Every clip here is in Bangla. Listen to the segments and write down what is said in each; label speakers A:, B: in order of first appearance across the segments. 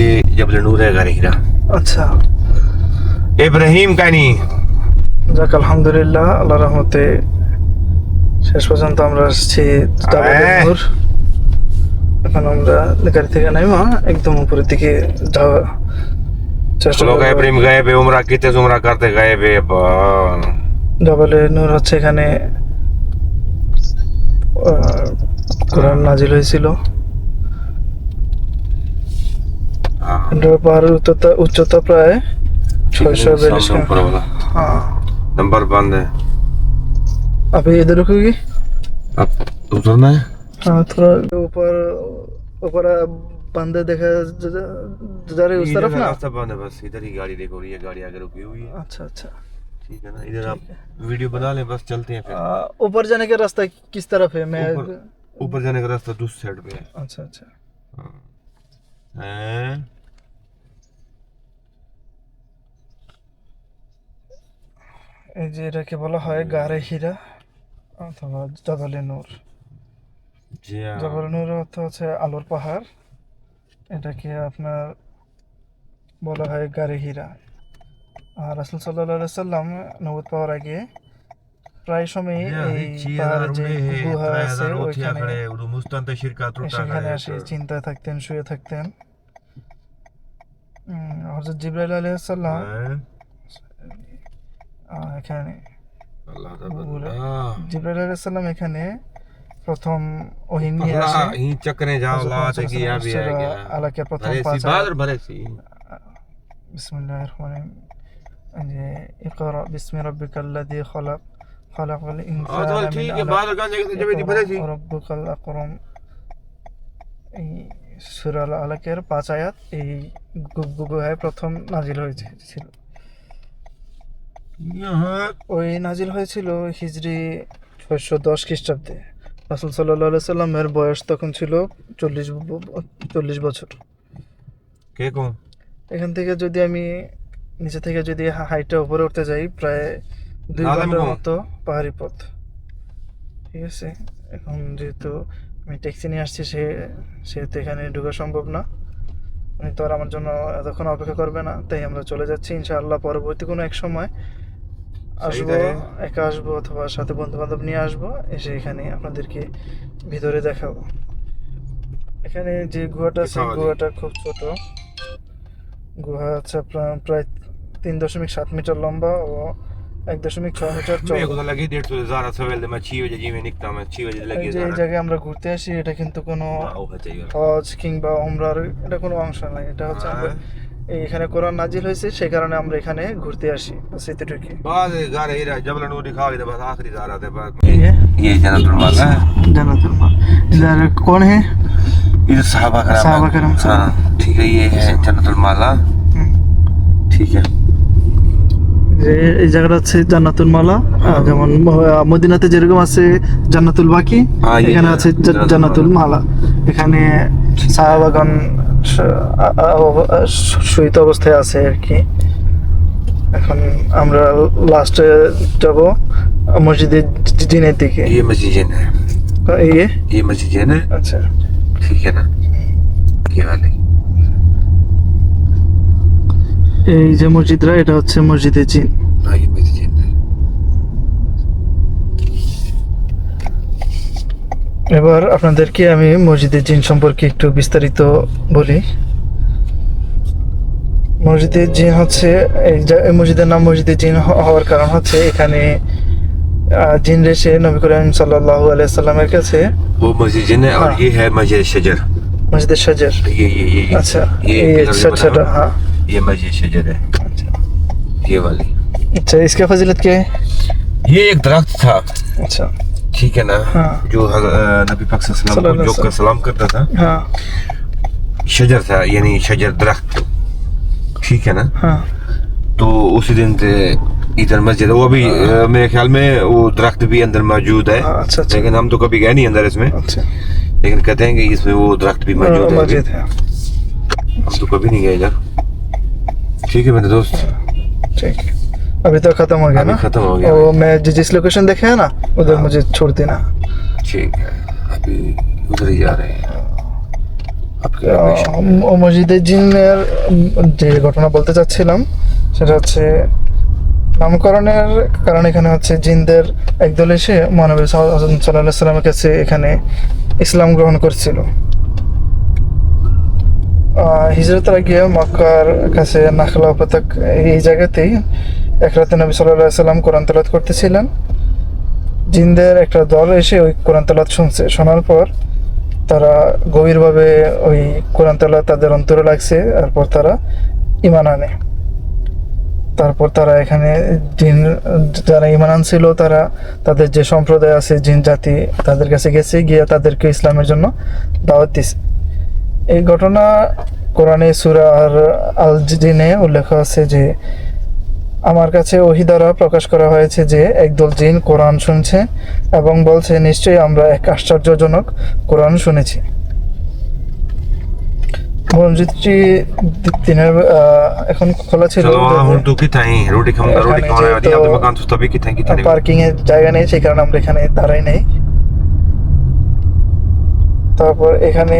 A: ये जबल नूर है घर हीरा
B: আচ্ছা
A: इब्राहिम का नहीं
B: যাক আলহামদুলিল্লাহ আল্লাহ রহমতে শেষ পর্যন্ত আমরা আসছি জাবালে
A: আয়।
B: নূর। এখন আমরা গাড়ি থেকে নাইমা একদম উপরের দিকে যাওয়া চেষ্টা
A: लोग
B: করবো
A: इब्राहिम गए पे उम्र कितने उम्र करते गए पे
B: জাবালে নূর হচ্ছে এখানে আহ, কোরআন নাজিল হয়েছিল এটার পাহাড়ের উচ্চতা উচ্চতা প্রায় ছয়শো বিয়াল্লিশ
A: ऊपर वाला
B: हाँ
A: नंबर बंद है
B: अभी इधर रुकोगी
A: अब उतरना है
B: हाँ थोड़ा ऊपर ऊपर बंदे देखा जा- जा जा रहे उस
A: इधर
B: तरफ
A: का
B: ना
A: रास्ता बंद है बस इधर ही गाड़ी देखो ये गाड़ी आगे रुकी हुई है
B: अच्छा अच्छा
A: ठीक है ना इधर आप वीडियो बना लें बस चलते हैं फिर
B: आ, ऊपर जाने का रास्ता किस तरफ है मैं
A: ऊपर ऊपर जाने का रास्ता दूसरी साइड पे है
B: अच्छा अच्छा
A: हाँ।
B: এই যে এটাকে বলা হয় গারে হীরা অথবা জাদালে নূর। জবল নূর অর্থ হচ্ছে আলোর পাহাড়। এটাকে আপনার বলা হয় গারে হীরা। আর রাসুল সাল্লাহ সাল্লাম নবদ পাওয়ার আগে প্রায় সময় এই সেখানে আসে চিন্তায় থাকতেন শুয়ে থাকতেন। হজরত জিব্রাইল
A: আলাইহিস
B: এখানে। জিব্রাইল এখানে প্রথম যে এই আলাকের পাঁচ আয়াত এই গুগু হয় প্রথম নাজিল হয়েছে ওই নাজিল হয়েছিল হিজরি ছয়শো দশ খ্রিস্টাব্দে। রাসুল সাল্লাহ সাল্লামের বয়স তখন ছিল চল্লিশ চল্লিশ বছর।
A: के को
B: এখান থেকে যদি আমি নিচে থেকে যদি হাইটটা উপরে উঠতে যাই প্রায় দুই
A: ঘণ্টার
B: মতো পাহাড়ি পথ। ঠিক আছে? এখন যেহেতু আমি ট্যাক্সি নিয়ে আসছি সে সেহেতু এখানে ঢোকা সম্ভব না। উনি তো আর আমার জন্য এতক্ষণ অপেক্ষা করবে না তাই আমরা চলে যাচ্ছি ইনশাআল্লাহ পরবর্তী কোনো এক সময়। আসব একা আসব অথবা সাথে বন্ধু বান্ধব নিয়ে আসব এসে এখানে আপনাদেরকে ভিতরে দেখাবো। এখানে যে গুহাটা আছে গুহাটা খুব ছোট। গুহা আছে প্রায় তিন দশমিক সাত মিটার লম্বা ও এক দশমিক ছয় মিটার এই জায়গায় আমরা ঘুরতে আসি এটা কিন্তু কোনো হজ কিংবা ওমরার এটা কোনো অংশ নাই এটা হচ্ছে এখানে কোরআন নাজিল হয়েছে সেই কারণে আমরা এখানে ঘুরতে আসি বাস এতটুকুই
A: बाद गार हीरा जबल नूर दिखा के बस आखिरी जा रहा था बस
B: ये
A: ये जन्नतुल माला है
B: জান্নাতুল মা इधर कौन है
A: ये साहबा करम
B: साहबा करम से।
A: हाँ ठीक है ये है जन्नतुल माला ठीक है
B: যে এই জায়গাটা হচ্ছে জান্নাতুল মালা আহ, যেমন ম- মদিনাতে যেরকম আছে জান্নাতুল বাকি
A: হ্যাঁ, এই
B: এখানে
A: যে
B: আছে জা-
A: জান্নাতুল
B: জান্নাতুল মালা এখানে সাহাবাগান শহীদ অবস্থায় আছে আর কি এখন আমরা লাস্টে যাব মসজিদের জি- জিনের দিকে
A: ये मस्जिद जैन है
B: এই
A: ये मस्जिद जैन है
B: আচ্ছা
A: ठीक है ना ये वाली
B: এই যে মসজিদরা এটা হচ্ছে মসজিদে জিন
A: हाँ ये
B: এবার আপনাদেরকে আমি মসজিদের জিন সম্পর্কে একটু বিস্তারিত বলি মসজিদের জিন হচ্ছে এই জা- এই মসজিদের নাম মসজিদের জিন হ- হওয়ার কারণ হচ্ছে এখানে আহ, জিন রেসে নবী করিম সাল্লাল্লাহু আলাইহি সাল্লামের কাছে
A: वो मस्जिद जैन है और
B: हाँ।
A: ये है मस्जिद शजर
B: মসজিদের সাজার
A: ये ये ये ये
B: আচ্ছা
A: ये
B: এই
A: पिलर जो बना
B: ছোটটা
A: हुआ है,
B: হ্যাঁ
A: ये मस्जिद शजर है
B: আচ্ছা
A: ये वाली
B: अच्छा इसका फजीलत क्या है
A: ये एक दरख्त था
B: अच्छा
A: ठीक है ना?
B: हाँ।
A: जो नबी पाक सल्लल्लाहु वसल्लम को सलाम करता था।
B: हाँ।
A: शजर था यानी शजर दरख्त। ठीक है ना?
B: हाँ।
A: तो उसी दिन से इधर मस्जिद वो अभी अ, मेरे ख्याल में वो दरख्त भी अंदर मौजूद है।
B: हाँ, अच्छा अच्छा।
A: लेकिन हम तो कभी गए नहीं अंदर इसमें।
B: अच्छा।
A: लेकिन कहते हैं कि इसमें वो दरख्त भी मौजूद है।
B: है।
A: हम तो कभी नहीं गए इधर। ठीक है मेरे दोस्त?
B: ठीक है। अभी तो खत्म हो गया
A: अभी
B: ना
A: खत्म हो गया
B: वो मैं जि- जिस लोकेशन देखे है ना उधर मुझे छोड़ देना
A: ठीक है अभी उधर ही जा रहे हैं आपके घर में शामिल
B: ও মসজিদের জিনের যে ঘটনা বলতে চাচ্ছিলাম সেটা হচ্ছে নামকরণের কারণ এখানে হচ্ছে জিনদের একদল এসে মহানবী সাল্লাহ সাল্লামের কাছে এখানে ইসলাম গ্রহণ করছিল আহ, হিজরতের আগে মক্কার কাছে নাখলা উপত্যক এই জায়গাতেই এক রাতে নবী সাল্লাহ সাল্লাম কোরআন তেলাত করতেছিলেন। জিনদের একটা দল এসে ওই কোরআন তেলাত শুনছে। শোনার পর তারা গভীরভাবে ওই কোরআন তেলাত তাদের অন্তরে লাগছে, তারপর তারা ইমান আনে। তারপর তারা এখানে জিন, যারা ইমান আনছিল, তারা তাদের যে সম্প্রদায় আছে, জিন জাতি, তাদের কাছে গেছে, গিয়ে তাদেরকে ইসলামের জন্য দাওয়াত দিছে। এই ঘটনা কোরআনে সুরা আর আল জিনে উল্লেখ আছে যে আমার কাছে ওহি দ্বারা প্রকাশ করা হয়েছে যে একদল জিন কোরআন শুনছে এবং বলছে নিশ্চয়ই আমরা এক আশ্চর্যজনক কোরআন শুনেছি। মসজিদটি এখন খোলা ছিল পার্কিং এর জায়গা নেই সেই কারণে আমরা এখানে দাঁড়াই নেই। তারপর এখানে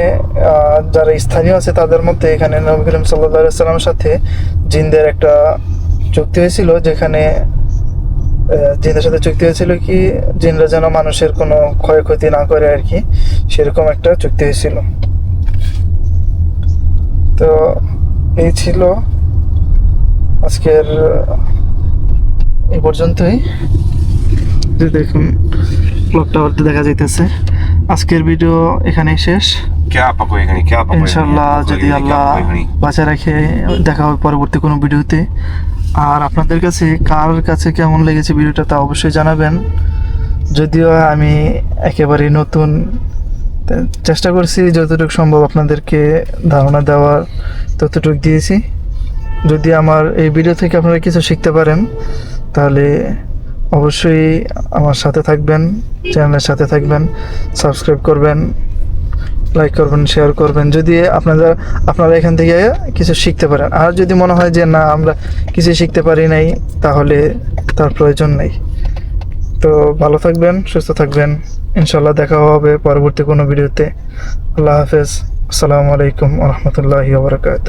B: যারা স্থানীয় আছে তাদের মধ্যে এখানে নবী করিম সাল্লাহ সাল্লামের সাথে জিনদের একটা চুক্তি হয়েছিল যেখানে জিনের সাথে চুক্তি হয়েছিল কি জিনরা যেন মানুষের কোনো ক্ষয়ক্ষতি না করে আর কি সেরকম একটা চুক্তি হয়েছিল। তো এই ছিল আজকের এ পর্যন্তই। যে দেখুন ব্লগটা বলতে দেখা যাইতেছে। আজকের ভিডিও এখানেই শেষ। ইনশাল্লাহ যদি আল্লাহ বাঁচা রাখে দেখা হবে পরবর্তী কোনো ভিডিওতে। আর আপনাদের কাছে, কার কাছে কেমন লেগেছে ভিডিওটা তা অবশ্যই জানাবেন। যদিও আমি একেবারেই নতুন চেষ্টা করছি যতটুকু সম্ভব আপনাদেরকে ধারণা দেওয়ার, ততটুকু দিয়েছি। যদি আমার এই ভিডিও থেকে আপনারা কিছু শিখতে পারেন, তাহলে অবশ্যই আমার সাথে থাকবেন, চ্যানেলের সাথে থাকবেন, সাবস্ক্রাইব করবেন। লাইক করবেন শেয়ার করবেন, যদি আপনারা আপনারা এখান থেকে কিছু শিখতে পারেন। আর যদি মনে হয় যে, না, আমরা কিছু শিখতে পারি নাই, তাহলে তার প্রয়োজন নেই। তো ভালো থাকবেন, সুস্থ থাকবেন। ইনশাল্লাহ দেখা হবে পরবর্তী কোনো ভিডিওতে। আল্লাহ হাফেজ। আসসালামু আলাইকুম রহমতুল্লাহি ওবরাকাত